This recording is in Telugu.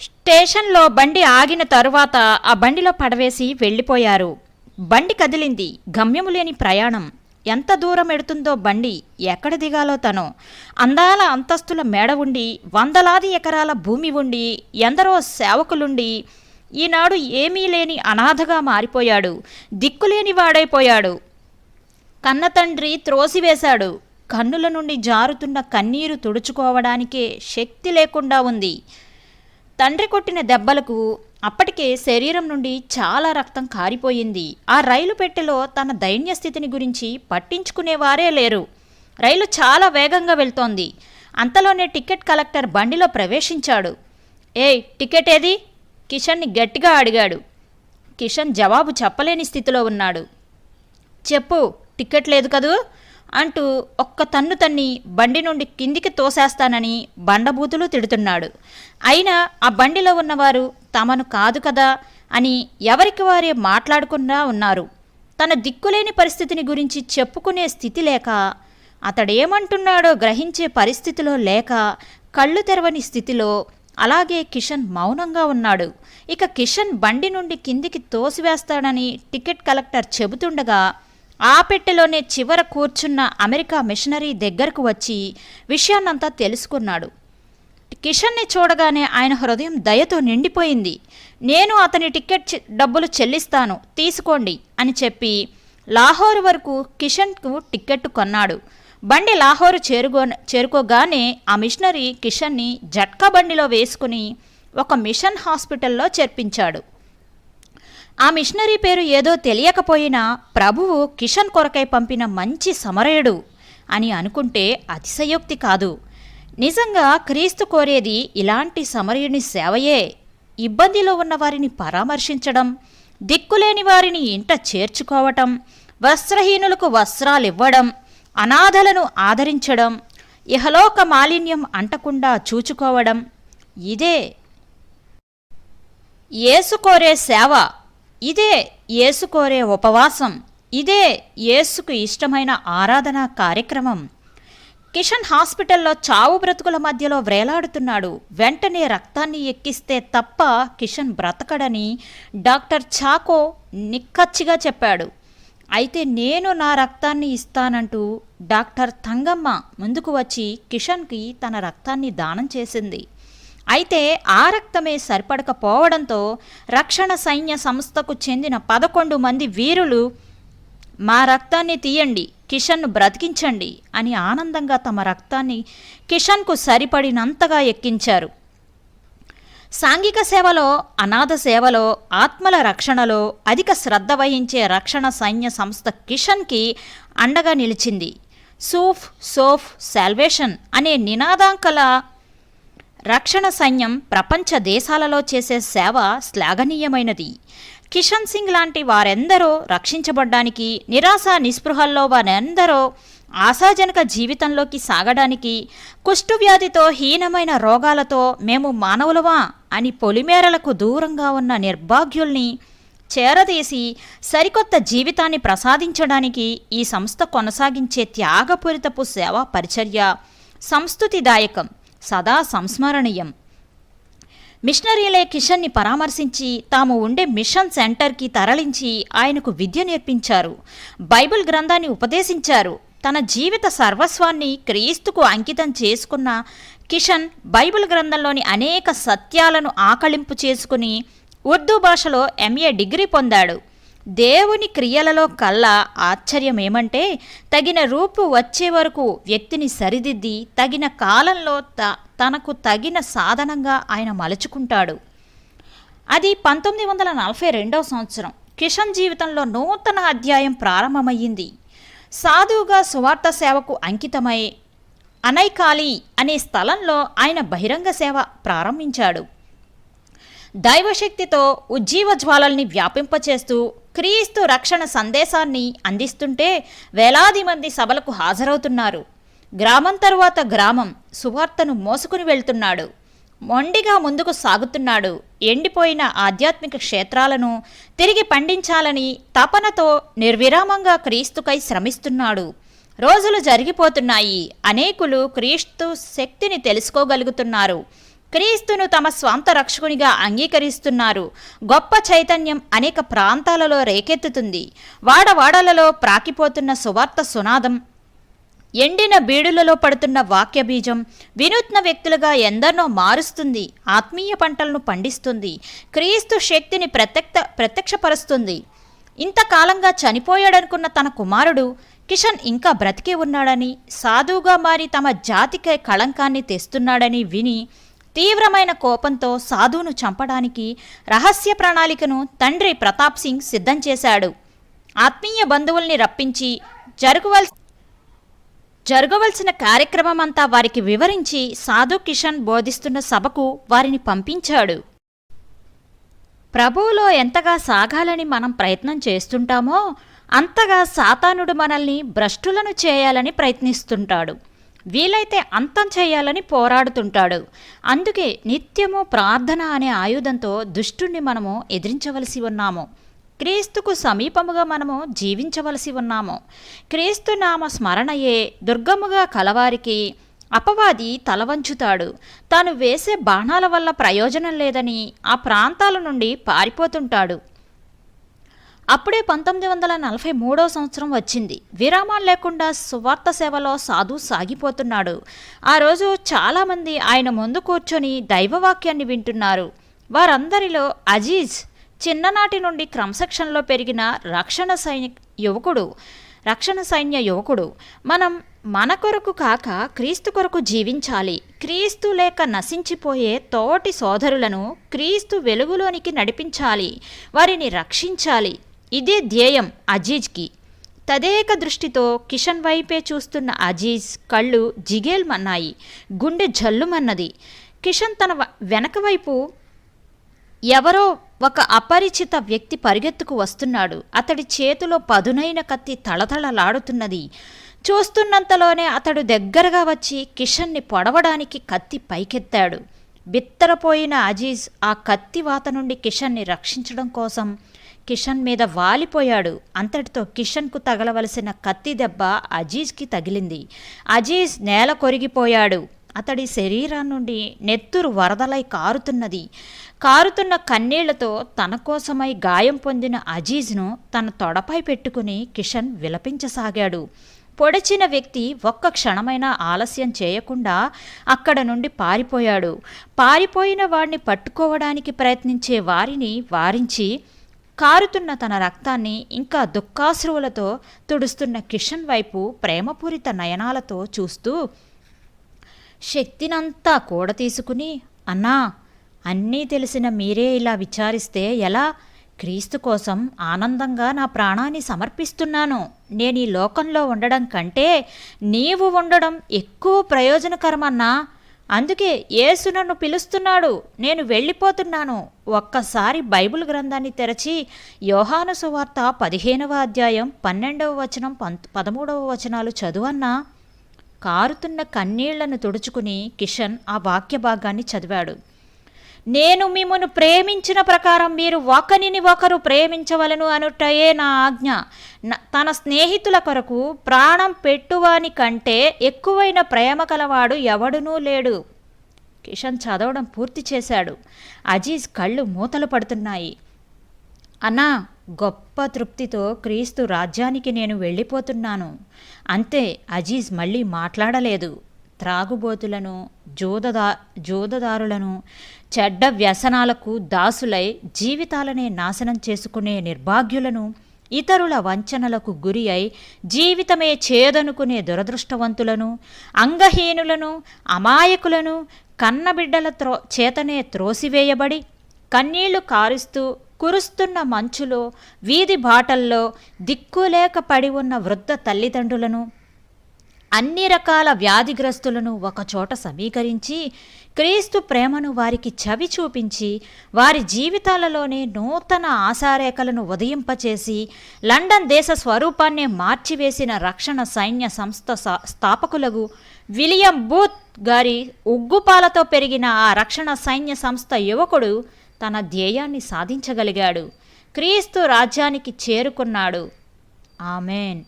స్టేషన్లో బండి ఆగిన తరువాత ఆ బండిలో పడవేసి వెళ్ళిపోయారు. బండి కదిలింది. గమ్యము లేని ప్రయాణం. ఎంత దూరం ఎడుతుందో బండి ఎక్కడ దిగాలో తను. అందాల అంతస్తుల మేడ ఉండి వందలాది ఎకరాల భూమి ఉండి ఎందరో సేవకులుండి ఈనాడు ఏమీ లేని అనాథగా మారిపోయాడు. దిక్కులేని వాడైపోయాడు. కన్నతండ్రి త్రోసివేశాడు. కన్నుల నుండి జారుతున్న కన్నీరు తుడుచుకోవడానికే శక్తి లేకుండా ఉంది. తండ్రి కొట్టిన దెబ్బలకు అప్పటికే శరీరం నుండి చాలా రక్తం కారిపోయింది. ఆ రైలు పెట్టెలో తన దైన్య స్థితిని గురించి పట్టించుకునేవారే లేరు. రైలు చాలా వేగంగా వెళ్తోంది. అంతలోనే టికెట్ కలెక్టర్ బండిలో ప్రవేశించాడు. ఏయ్ టికెట్ ఏది? కిషన్ని గట్టిగా అడిగాడు. కిషన్ జవాబు చెప్పలేని స్థితిలో ఉన్నాడు. చెప్పు టికెట్ లేదు కదూ? అంటూ ఒక్క తన్ను తన్ని బండి నుండి కిందికి తోసేస్తానని బండబూతులు తిడుతున్నాడు. అయినా ఆ బండిలో ఉన్నవారు తమను కాదు కదా అని ఎవరికి వారే మాట్లాడకుండా ఉన్నారు. తన దిక్కులేని పరిస్థితిని గురించి చెప్పుకునే స్థితి లేక అతడేమంటున్నాడో గ్రహించే పరిస్థితిలో లేక కళ్ళు తెరవని స్థితిలో అలాగే కిషన్ మౌనంగా ఉన్నాడు. ఇక కిషన్ బండి నుండి కిందికి తోసివేస్తాడని టికెట్ కలెక్టర్ చెబుతుండగా ఆ పెట్టెలోనే చివర కూర్చున్న అమెరికా మిషనరీ దగ్గరకు వచ్చి విషయాన్నంతా తెలుసుకున్నాడు. కిషన్ని చూడగానే ఆయన హృదయం దయతో నిండిపోయింది. నేను అతని టికెట్ డబ్బులు చెల్లిస్తాను తీసుకోండి అని చెప్పి లాహోర్ వరకు కిషన్కు టికెట్ కొన్నాడు. బండి లాహోరు చేరుగో చేరుకోగానే ఆ మిషనరీ కిషన్ని జట్కా బండిలో వేసుకుని ఒక మిషన్ హాస్పిటల్లో చేర్పించాడు. ఆ మిషనరీ పేరు ఏదో తెలియకపోయినా ప్రభువు కిషన్ కొరకై పంపిన మంచి సమరయుడు అని అనుకుంటే అతిశయోక్తి కాదు. నిజంగా క్రీస్తు కోరేది ఇలాంటి సమరయుని సేవయే. ఇబ్బందిలో ఉన్న వారిని పరామర్శించడం దిక్కులేని వారిని ఇంట చేర్చుకోవటం వస్త్రహీనులకు వస్త్రాలివ్వడం అనాథలను ఆదరించడం ఇహలోక మాలిన్యం అంటకుండా చూచుకోవడం ఇదే. ఏసుకోరే సేవ ఇదే యేసు కోరే ఉపవాసం. ఇదే యేసుకు ఇష్టమైన ఆరాధన కార్యక్రమం. కిషన్ హాస్పిటల్లో చావు బ్రతుకుల మధ్యలో వ్రేలాడుతున్నాడు. వెంటనే రక్తాన్ని ఎక్కిస్తే తప్ప కిషన్ బ్రతకడని డాక్టర్ చాకో నిక్కచ్చిగా చెప్పాడు. అయితే నేను నా రక్తాన్ని ఇస్తానంటూ డాక్టర్ తంగమ్మ ముందుకు వచ్చి కిషన్కి తన రక్తాన్ని దానం చేసింది. అయితే ఆ రక్తమే సరిపడకపోవడంతో రక్షణ సైన్య సంస్థకు చెందిన పదకొండు మంది వీరులు మా రక్తాన్ని తీయండి కిషన్ను బ్రతికించండి అని ఆనందంగా తమ రక్తాన్ని కిషన్కు సరిపడినంతగా ఎక్కించారు. సాంఘిక సేవలో అనాథ సేవలో ఆత్మల రక్షణలో అధిక శ్రద్ధ వహించే రక్షణ సైన్య సంస్థ కిషన్కి అండగా నిలిచింది. సూఫ్ సోఫ్ సాల్వేషన్ అనే నినాదాంకల రక్షణ సైన్యం ప్రపంచ దేశాలలో చేసే సేవ శ్లాఘనీయమైనది. కిషన్ సింగ్ లాంటి వారెందరో రక్షించబడ్డానికి నిరాశ నిస్పృహల్లో వారెందరో ఆశాజనక జీవితంలోకి సాగడానికి కుష్ఠువ్యాధితో హీనమైన రోగాలతో మేము మానవులవా అని పొలిమేరలకు దూరంగా ఉన్న నిర్భాగ్యుల్ని చేరదీసి సరికొత్త జీవితాన్ని ప్రసాదించడానికి ఈ సంస్థ కొనసాగించే త్యాగపూరితపు సేవా పరిచర్య సంస్థుతిదాయకం సదా సంస్మరణీయం. మిషనరీలే కిషన్ని పరామర్శించి తాము ఉండే మిషన్ సెంటర్కి తరలించి ఆయనకు విద్య నేర్పించారు. బైబిల్ గ్రంథాన్ని ఉపదేశించారు. తన జీవిత సర్వస్వాన్ని క్రీస్తుకు అంకితం చేసుకున్న కిషన్ బైబిల్ గ్రంథంలోని అనేక సత్యాలను ఆకళింపు చేసుకుని ఉర్దూ భాషలో ఎంఏ డిగ్రీ పొందాడు. దేవుని క్రియలలో కల్లా ఆశ్చర్యం ఏమంటే తగిన రూపు వచ్చే వరకు వ్యక్తిని సరిదిద్ది తగిన కాలంలో త తనకు తగిన సాధనంగా ఆయన మలుచుకుంటాడు. అది పంతొమ్మిది వందల నలభై రెండవ సంవత్సరం. కిషన్ జీవితంలో నూతన అధ్యాయం ప్రారంభమయ్యింది. సాధువుగా సువార్త సేవకు అంకితమై అనైకాలి అనే స్థలంలో ఆయన బహిరంగ సేవ ప్రారంభించాడు. దైవశక్తితో ఉజ్జీవ జ్వాలల్ని వ్యాపింపచేస్తూ క్రీస్తు రక్షణ సందేశాన్ని అందిస్తుంటే వేలాది మంది సభలకు హాజరవుతున్నారు. గ్రామం తరువాత గ్రామం సువార్తను మోసుకుని వెళ్తున్నాడు. మొండిగా ముందుకు సాగుతున్నాడు. ఎండిపోయిన ఆధ్యాత్మిక క్షేత్రాలను తిరిగి పండించాలని తపనతో నిర్విరామంగా క్రీస్తుకై శ్రమిస్తున్నాడు. రోజులు జరిగిపోతున్నాయి. అనేకులు క్రీస్తు శక్తిని తెలుసుకోగలుగుతున్నారు. క్రీస్తును తమ స్వంత రక్షకునిగా అంగీకరిస్తున్నారు. గొప్ప చైతన్యం అనేక ప్రాంతాలలో రేకెత్తుతుంది. వాడవాడలలో ప్రాకిపోతున్న సువార్త సునాదం ఎండిన బీడులలో పడుతున్న వాక్య బీజం వినూత్న వ్యక్తులుగా ఎందరినో మారుస్తుంది. ఆత్మీయ పంటలను పండిస్తుంది. క్రీస్తు శక్తిని ప్రత్యక్ష ప్రత్యక్షపరుస్తుంది. ఇంతకాలంగా చనిపోయాడనుకున్న తన కుమారుడు కిషన్ ఇంకా బ్రతికే ఉన్నాడని సాధువుగా మారి తమ జాతికి కళంకాన్ని తెస్తున్నాడని విని తీవ్రమైన కోపంతో సాధువును చంపడానికి రహస్య ప్రణాళికను తండ్రి ప్రతాప్ సింగ్ సిద్ధం చేశాడు. ఆత్మీయ బంధువుల్ని రప్పించి జరుగువల్ జరగవలసిన కార్యక్రమం అంతా వారికి వివరించి సాధు కిషన్ బోధిస్తున్న సభకు వారిని పంపించాడు. ప్రభువులో ఎంతగా సాగాలని మనం ప్రయత్నం చేస్తుంటామో అంతగా సాతానుడు మనల్ని భ్రష్టులను చేయాలని ప్రయత్నిస్తుంటాడు. వీలైతే అంతం చేయాలని పోరాడుతుంటాడు. అందుకే నిత్యము ప్రార్థన అనే ఆయుధంతో దుష్టుణ్ణి మనము ఎదిరించవలసి ఉన్నాము. క్రీస్తుకు సమీపముగా మనము జీవించవలసి ఉన్నాము. క్రీస్తు నామ స్మరణయే దుర్గముగా కలవారికి అపవాది తలవంచుతాడు. తాను వేసే బాణాల వల్ల ప్రయోజనం లేదని ఆ ప్రాంతాల నుండి పారిపోతుంటాడు. అప్పుడే పంతొమ్మిది వందల నలభై మూడో సంవత్సరం వచ్చింది. విరామం లేకుండా సువార్త సేవలో సాధు సాగిపోతున్నాడు. ఆ రోజు చాలామంది ఆయన ముందు కూర్చొని దైవవాక్యాన్ని వింటున్నారు. వారందరిలో అజీజ్ చిన్ననాటి నుండి క్రమశిక్షణలో పెరిగిన రక్షణ సైనిక యువకుడు రక్షణ సైన్య యువకుడు. మనం మన కొరకు కాక క్రీస్తు కొరకు జీవించాలి. క్రీస్తు లేక నశించిపోయే తోటి సోదరులను క్రీస్తు వెలుగులోనికి నడిపించాలి. వారిని రక్షించాలి. ఇదే ధ్యేయం అజీజ్కి. తదేక దృష్టితో కిషన్ వైపే చూస్తున్న అజీజ్ కళ్ళు జిగేల్మన్నాయి గుండె జల్లుమన్నది. కిషన్ తన వెనక వైపు ఎవరో ఒక అపరిచిత వ్యక్తి పరిగెత్తుకు వస్తున్నాడు. అతడి చేతిలో పదునైన కత్తి తళతళలాడుతున్నది. చూస్తున్నంతలోనే అతడు దగ్గరగా వచ్చి కిషన్ని పొడవడానికి కత్తి పైకెత్తాడు. బిత్తరపోయిన అజీజ్ ఆ కత్తి వాత నుండి కిషన్ని రక్షించడం కోసం కిషన్ మీద వాలిపోయాడు. అంతటితో కిషన్కు తగలవలసిన కత్తి దెబ్బ అజీజ్కి తగిలింది. అజీజ్ నేల కొరిగిపోయాడు. అతడి శరీరం నుండి నెత్తురు వరదలై కారుతున్నది. కారుతున్న కన్నీళ్ళతో తన కోసమై గాయం పొందిన అజీజ్ను తన తొడపై పెట్టుకుని కిషన్ విలపించసాగాడు. పొడిచిన వ్యక్తి ఒక్క క్షణమైనా ఆలస్యం చేయకుండా అక్కడ నుండి పారిపోయాడు. పారిపోయిన వాడిని పట్టుకోవడానికి ప్రయత్నించే వారిని వారించి కారుతున్న తన రక్తాన్ని ఇంకా దుఃఖాశ్రువులతో తుడుస్తున్న కిషన్ వైపు ప్రేమపూరిత నయనాలతో చూస్తూ శక్తినంతా కూడ తీసుకుని అన్నా అన్నీ తెలిసిన మీరే ఇలా విచారిస్తే ఎలా? క్రీస్తు కోసం ఆనందంగా నా ప్రాణాన్ని సమర్పిస్తున్నాను. నేను ఈ లోకంలో ఉండడం కంటే నీవు ఉండడం ఎక్కువ ప్రయోజనకరమన్నా. అందుకే యేసు నన్ను పిలుస్తున్నాడు. నేను వెళ్ళిపోతున్నాను. ఒక్కసారి బైబిల్ గ్రంథాన్ని తెరచి యోహాను సువార్త పదిహేనవ అధ్యాయం పన్నెండవ వచనం పంత్ పదమూడవ వచనాలు చదువన్నా కారుతున్న కన్నీళ్ళను తుడుచుకుని కిషన్ ఆ వాక్య భాగాన్ని చదివాడు. నేను మిమ్మను ప్రేమించిన ప్రకారం మీరు ఒకరిని ఒకరు ప్రేమించవలను అనుటయే నా ఆజ్ఞ. తన స్నేహితుల కొరకు ప్రాణం పెట్టువాని కంటే ఎక్కువైన ప్రేమ కలవాడు ఎవడునూ లేడు. కిషన్ చదవడం పూర్తి చేశాడు. అజీజ్ కళ్ళు మూతలు పడుతున్నాయి. అన్నా గొప్ప తృప్తితో క్రీస్తు రాజ్యానికి నేను వెళ్ళిపోతున్నాను. అంతే అజీజ్ మళ్ళీ మాట్లాడలేదు. త్రాగుబోతులను జోదదా జోదదారులను చెడ్డ వ్యసనాలకు దాసులై జీవితాలనే నాశనం చేసుకునే నిర్భాగ్యులను ఇతరుల వంచనలకు గురి అయి జీవితమే చేదనుకునే దురదృష్టవంతులను అంగహీనులను అమాయకులను కన్నబిడ్డల త్రో చేతనే త్రోసివేయబడి కన్నీళ్ళు కారుస్తూ కురుస్తున్న మంచులో వీధి బాటల్లో దిక్కులేక పడి ఉన్న వృద్ధ తల్లిదండ్రులను అన్ని రకాల వ్యాధిగ్రస్తులను ఒకచోట సమీకరించి క్రీస్తు ప్రేమను వారికి చవి చూపించి వారి జీవితాలలోనే నూతన ఆశారేఖలను ఉదయింపచేసి లండన్ దేశ స్వరూపాన్నే మార్చివేసిన రక్షణ సైన్య సంస్థ స్థాపకులకు విలియం బూత్ గారి ఉగ్గుపాలతో పెరిగిన ఆ రక్షణ సైన్య సంస్థ యువకుడు తన ధ్యేయాన్ని సాధించగలిగాడు. క్రీస్తు రాజ్యానికి చేరుకున్నాడు. ఆమెన్.